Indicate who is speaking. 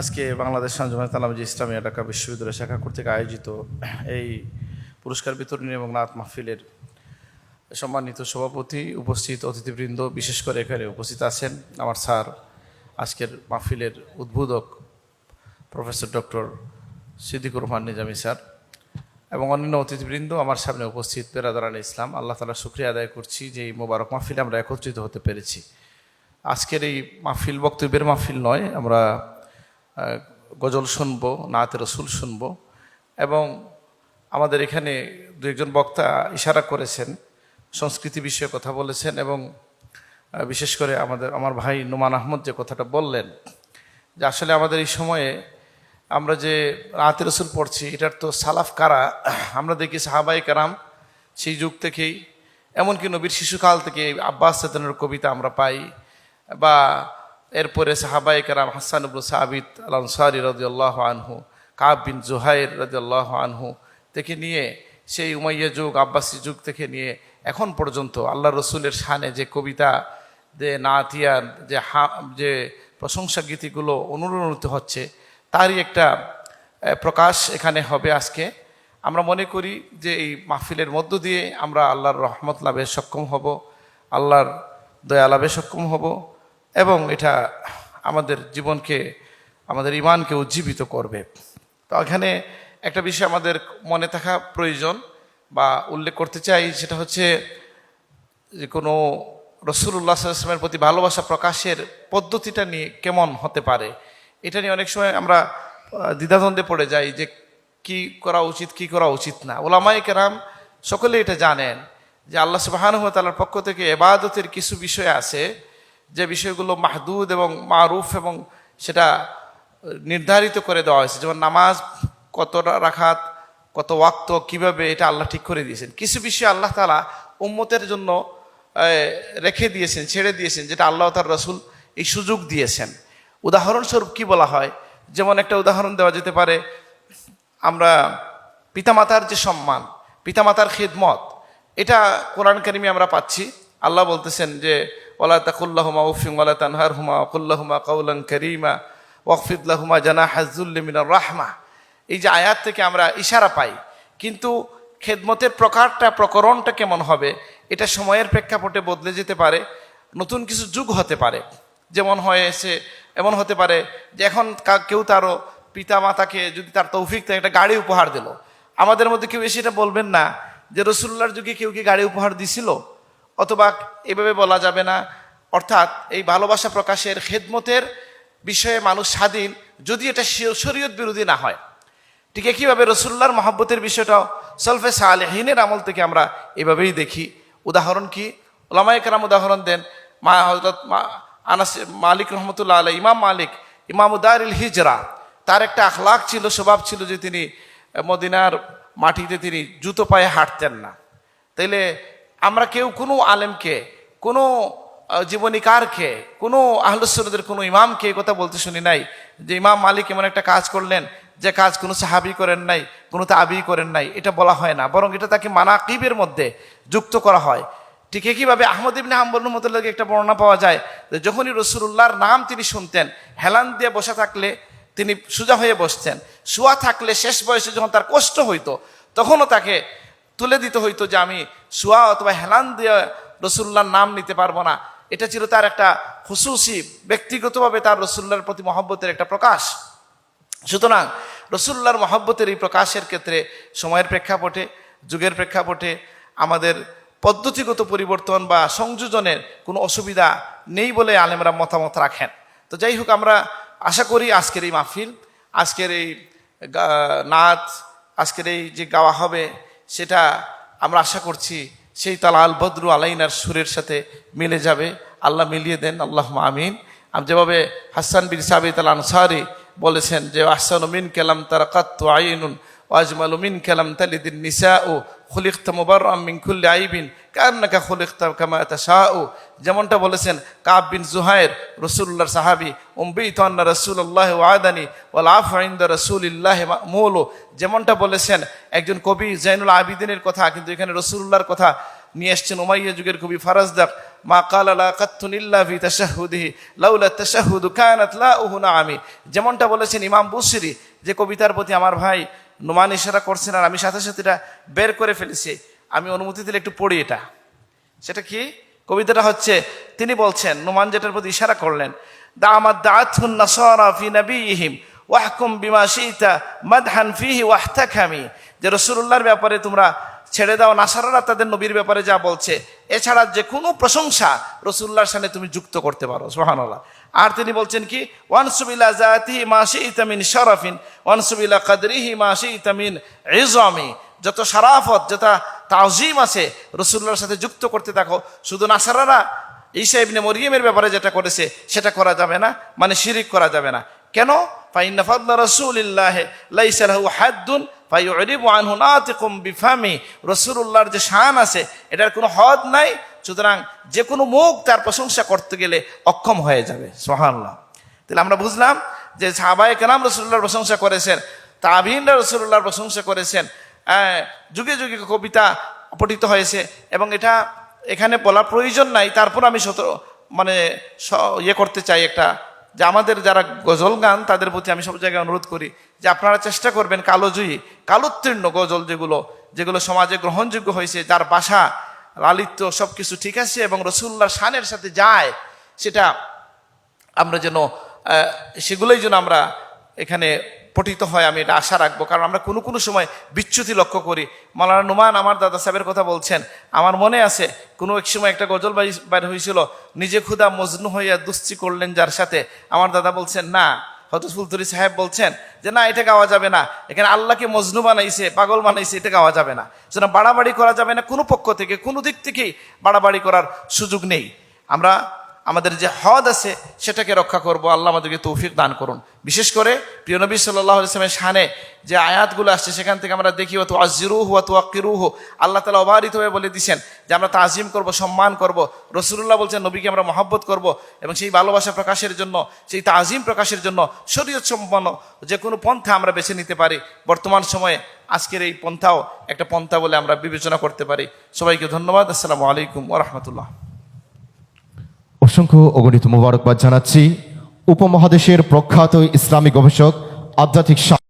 Speaker 1: আজকে বাংলাদেশ সঞ্জমাত তালামজি ইসলামী ঢাকা বিশ্ববিদ্যালয় শাখা কর্তৃক আয়োজিত এই পুরস্কার বিতরণী এবং নাথ মাহফিলের সম্মানিত সভাপতি উপস্থিত অতিথিবৃন্দ, বিশেষ করে এখানে উপস্থিত আছেন আমার স্যার, আজকের মাহফিলের উদ্বোধক professor doctor Siddiqur Rahman Nizami sir এবং অন্যান্য অতিথিবৃন্দ আমার সামনে উপস্থিত পেরাদারান ইসলাম। আল্লাহ তালা শুক্রিয়া আদায় করছি যে এই মোবারক মাহফিলে আমরা একত্রিত হতে পেরেছি। আজকের এই মাহফিল বক্তব্যের মাহফিল নয়, আমরা গজল শুনব, নাতে রসুল শুনব। এবং আমাদের এখানে দু একজন বক্তা ইশারা করেছেন, সংস্কৃতি বিষয়ে কথা বলেছেন এবং বিশেষ করে আমাদের, আমার ভাই নোমান আহমদ যে কথাটা বললেন, যে আসলে আমাদের এই সময়ে আমরা যে রাতে রসুল পড়ছি, এটার তো সালাফ কারা? আমরা দেখি সাহাবাই কারাম সেই যুগ থেকেই, এমনকি নবীর শিশুকাল থেকে আব্বাস চেতনের কবিতা আমরা পাই, বা এরপরে সাহাবাই কারাম হাসান ইবনু সাবিত আল আনসারি রাদিয়াল্লাহু আনহু, কাব বিন জুহাইর রাদিয়াল্লাহু আনহু থেকে নিয়ে, সেই উমাইয়া যুগ, আব্বাসী যুগ থেকে নিয়ে এখন পর্যন্ত আল্লাহ রসুলের শানে যে কবিতা, যে নাতিয়ার, যে হা, যে প্রশংসা গীতিগুলো অনুরণিত হচ্ছে, তারই একটা প্রকাশ এখানে হবে আজকে। আমরা মনে করি যে এই মাহফিলের মধ্য দিয়ে আমরা আল্লাহর রহমত লাভে সক্ষম হব, আল্লাহর দয়া লাভে সক্ষম হব। এবং এটা আমাদের জীবনকে, আমাদের ইমানকে উজ্জীবিত করবে। তো এখানে একটা বিষয় আমাদের মনে থাকা প্রয়োজন বা উল্লেখ করতে চাই, সেটা হচ্ছে যে কোনো রসুল্লাহ আসলামের প্রতি ভালোবাসা প্রকাশের পদ্ধতিটা নিয়ে কেমন হতে পারে, এটা নিয়ে অনেক সময় আমরা দ্বিধাদ্বন্দ্বে পড়ে যাই যে কি করা উচিত, কি করা উচিত না। ওলামাই কেরাম সকলে এটা জানেন যে আল্লাহ সুবাহানুতালার পক্ষ থেকে এবাদতের কিছু বিষয় আছে যে বিষয়গুলো মাহদুদ এবং মারুফ এবং সেটা নির্ধারিত করে দেওয়া হয়েছে। যেমন নামাজ কত রাখাত, কত ওয়াক্ত, কীভাবে এটা আল্লাহ ঠিক করে দিয়েছেন। কিছু বিষয় আল্লাহ তালা উম্মতের জন্য রেখে দিয়েছেন, ছেড়ে দিয়েছেন, যেটা আল্লাহ তার রসুল এই সুযোগ দিয়েছেন। উদাহরণস্বরূপ কি বলা হয়? যেমন একটা উদাহরণ দেওয়া যেতে পারে, আমরা পিতামাতার যে সম্মান, পিতামাতার খেদমত, এটা কোরআন কারিমে আমরা পাচ্ছি। আল্লাহ বলতেছেন যে ওলা তাকুল্লাহুমা উফিং ওলা তানহার হুমা কুল্লাহুমা কৌলাং করিমা ওয়কফিদুল্লাহুমা জানা হাজুল্লিমিনার রাহমা। এই যে আয়াত থেকে আমরা ইশারা পাই, কিন্তু খেদমতের প্রকারটা, প্রকরণটা কেমন হবে, এটা সময়ের প্রেক্ষাপটে বদলে যেতে পারে, নতুন কিছু যুগ হতে পারে। যেমন হয়েছে, এমন হতে পারে যে এখন কেউ তারও পিতা মাতাকে যদি তার তৌফিক থাকে একটা গাড়ি উপহার দিল। আমাদের মধ্যে কেউ এসে এটা বলবেন না যে, রসুল্লার যুগে কেউ কি গাড়ি উপহার দিছিল? অথবা এভাবে বলা যাবে না। অর্থাৎ এই ভালোবাসা প্রকাশের খেদমতের বিষয়ে মানুষ স্বাধীন, যদি এটা শরী- শরীয়ত বিরোধী না হয়। ঠিক একইভাবে রসুল্লার মহাব্বতের বিষয়টাও সলফে সালেহিনের আমল থেকে আমরা এভাবেই দেখি। উদাহরণ কি? ওলামাই কারাম উদাহরণ দেন মা হজরত মা- আনাস, মালিক রহমতুল্লাহ আলাই ইমাম মালিক, ইমাম উদারিল হিজরা। তার একটা আখলাক ছিল, স্বভাব ছিল যে তিনি মদিনার মাটিতে তিনি জুতো পায়ে হাঁটতেন না। তাইলে আমরা কেউ কোনো আলেমকে, কোনো জীবনীকারকে, কোনো আহলুসুরদের কোনো ইমামকে এই কথা বলতে শুনি নাই। যে ইমাম মালিক এমন একটা কাজ করলেন, যে কাজ কোনো সাহাবি করেন নাই, কোনো তাবি করেন নাই, এটা বলা হয় না। বরং এটা তাকে মানাকিবের মধ্যে যুক্ত করা হয়। ঠিক একইভাবে আহমদ ইবনে হাম্বল রহমতুল্লাহকে একটা বর্ণনা পাওয়া যায়, যে যখনই রসুল্লাহর নাম তিনি শুনতেন, হেলান দিয়ে বসে থাকলে তিনি সোজা হয়ে বসতেন। শোয়া থাকলে শেষ বয়সে যখন তার কষ্ট হইতো, তখনও তাকে তুলে দিতে হইতো যে আমি শোয়া অথবা হেলান দিয়ে রসুল্লাহর নাম নিতে পারব না। এটা ছিল তার একটা হুসুসি ব্যক্তিগতভাবে তার রসুল্লাহর প্রতি মহব্বতের একটা প্রকাশ। সুতরাং রসুল্লাহর মহব্বতের এই প্রকাশের ক্ষেত্রে সময়ের প্রেক্ষাপটে, যুগের প্রেক্ষাপটে আমাদের পদ্ধতিগত পরিবর্তন বা সংযোজনের কোনো অসুবিধা নেই বলে আলেমরা মতামত রাখেন। তো যাই হোক, আমরা আশা করি আজকের এই মাহফিল, আজকের এই নাচ আজকের এই যে গাওয়া হবে, সেটা আমরা আশা করছি সেই তালা আল বদরু আলাইনার সুরের সাথে মিলে যাবে। আল্লাহ মিলিয়ে দেন আল্লাহ আমিন। আমি যেভাবে হাসান বিন সাবিত আল আনসারি বলেছেন যে, আহসান উমিন কেলাম তারা কাত্তু আইনুন ওয়াজমাল মিন কালাম তালিদিন নিসা ও খুলিখতা মুবাররাম মিন কুল্লি আইবিন কান্নাকা খুলিখতা কামা তাশাউ। যেমনটা বলেছেন কাব বিন জুহাইর, রাসূলুল্লাহর সাহাবী, উম্বিত আন্না রাসূলুল্লাহ ওয়াদানি ওয়াল আফু ইনদা রাসূলিল্লাহ মামুল। যেমনটা বলেছেন একজন কবি জাইনুল আবিদিনের কথা, কিন্তু এখানে রসুল্লাহর কথা নিয়ে এসছেন উমাইয়া যুগের কবি ফারাজদাক মা কালা লা কাত্তুন ইল্লা ফি তাশাহুদিহি লাউলা তাশাহুদু কানাত লা উহুনা আমি যেমনটা বলেছেন ইমাম বুসরি, যে কবিতার প্রতি আমার ভাই নোমান ইশারা করছেন আর আমি সাথে সাথে এটা বের করে ফেলেছি। আমি অনুমতি দিলে একটু পড়ি এটা। সেটা কি? কবিতাটা হচ্ছে, তিনি বলছেন, নোমান যেটার প্রতি ইশারা করলেন দামাদ দাআতুন নাসারা ফি ওয়াহকুম বিমা মাদহান ফিহি ওয়াহতাকামি যে রসুল্লাহর ব্যাপারে তোমরা ছেড়ে দাও, নাসারারা তাদের নবীর ব্যাপারে যা বলছে। এছাড়া যে কোনো প্রশংসা রসুল্লাহর সামনে তুমি যুক্ত করতে পারো সোহানাল্লাহ আর তিনি বলছেন কি ওয়ানসুবিল্লা জাতিহি মাসি ইতামিন শরফিন ওয়ানসুবিল্লা কাদরিহি মাসি ইতামিন ইজমি। যত সারাফত যত তাজিম আছে, রসুল্লাহর সাথে যুক্ত করতে থাকো। শুধু নাসারারা, ঈসা ইবনে মরিয়মের ব্যাপারে যেটা করেছে, সেটা করা যাবে না মানে শিরিক করা যাবে না। কেন? ফাইন্না ফাদলা রাসূলিল্লাহ লাইসা লাহু হাদ্দুন ফায়ুরিবু আনহু নাতিকুম বিফামি। রাসূলুল্লাহর যে শান আছে এটার কোনো হদ নাই। সুতরাং যে কোনো মুখ তার প্রশংসা করতে গেলে অক্ষম হয়ে যাবে। সুবহানাল্লাহ। তাহলে আমরা বুঝলাম যে সাহাবায়ে কেরাম রাসূলুল্লাহর প্রশংসা করেছেন তাবিনরা রাসূলুল্লাহর প্রশংসা করেছেন হ্যাঁ, যুগে যুগে কবিতা পঠিত হয়েছে এবং এটা এখানে বলা প্রয়োজন নাই। তারপর আমি শত মানে ইয়ে করতে চাই একটা যে আমাদের যারা গজল গান, তাদের প্রতি আমি সব জায়গায় অনুরোধ করি যে আপনারা চেষ্টা করবেন কালোজয়ী কালোত্তীর্ণ গজল যেগুলো যেগুলো সমাজে গ্রহণযোগ্য হয়েছে, যার বাসা লালিত্য সব কিছু ঠিক আছে এবং রসুল্লাহ শানের সাথে যায়, সেটা আমরা যেন সেগুলোই যেন আমরা এখানে পঠিত হয়, আমি এটা আশা রাখব। কারণ আমরা কোনো কোনো সময় বিচ্যুতি লক্ষ্য করি। মালানা নুমান আমার দাদা সাহেবের কথা বলছেন, আমার মনে আছে, কোনো এক সময় একটা গজল বাই- বাইর হয়েছিল, নিজে ক্ষুদা মজনু হইয়া দুশ্চি করলেন যার সাথে। আমার দাদা বলছেন, না। ফুলতুরি সাহেব বলছেন, যে না, এটা গাওয়া যাবে না। এখানে আল্লাহকে মজনু বানাইছে, পাগল বানাইছে, এটা গাওয়া যাবে না। যেন বাড়াবাড়ি করা যাবে না, কোনো পক্ষ থেকে, কোনো দিক থেকেই বাড়াবাড়ি করার সুযোগ নেই। আমরা আমাদের যে হদ আছে, সেটাকে রক্ষা করব। আল্লাহ আমাদেরকে তৌফিক দান করুন। বিশেষ করে প্রিয় নবী সাল্লাহ ইসলামের শানে যে আয়াতগুলো আসছে, সেখান থেকে আমরা দেখি অত আজিরুহ অত আকিরুহ আল্লাহ তালা অবাহিত হয়ে বলে দিচ্ছেন যে আমরা তাজিম করব, সম্মান করব। রসুল্লাহ বলছেন, নবীকে আমরা মহব্বত করব এবং সেই ভালোবাসা প্রকাশের জন্য, সেই তাজিম প্রকাশের জন্য শরীয়ত সম্পন্ন যে কোনো পন্থা আমরা বেছে নিতে পারি। বর্তমান সময়ে আজকের এই পন্থাও একটা পন্থা বলে আমরা বিবেচনা করতে পারি। সবাইকে ধন্যবাদ। আসসালামু আলাইকুম ওরহমতুল্লাহ
Speaker 2: অসংখ্য অগণিত মোবারকবাদ জানাচ্ছি। উপমহাদেশের প্রখ্যাত ইসলামী গবেষক আধ্যাত্মিক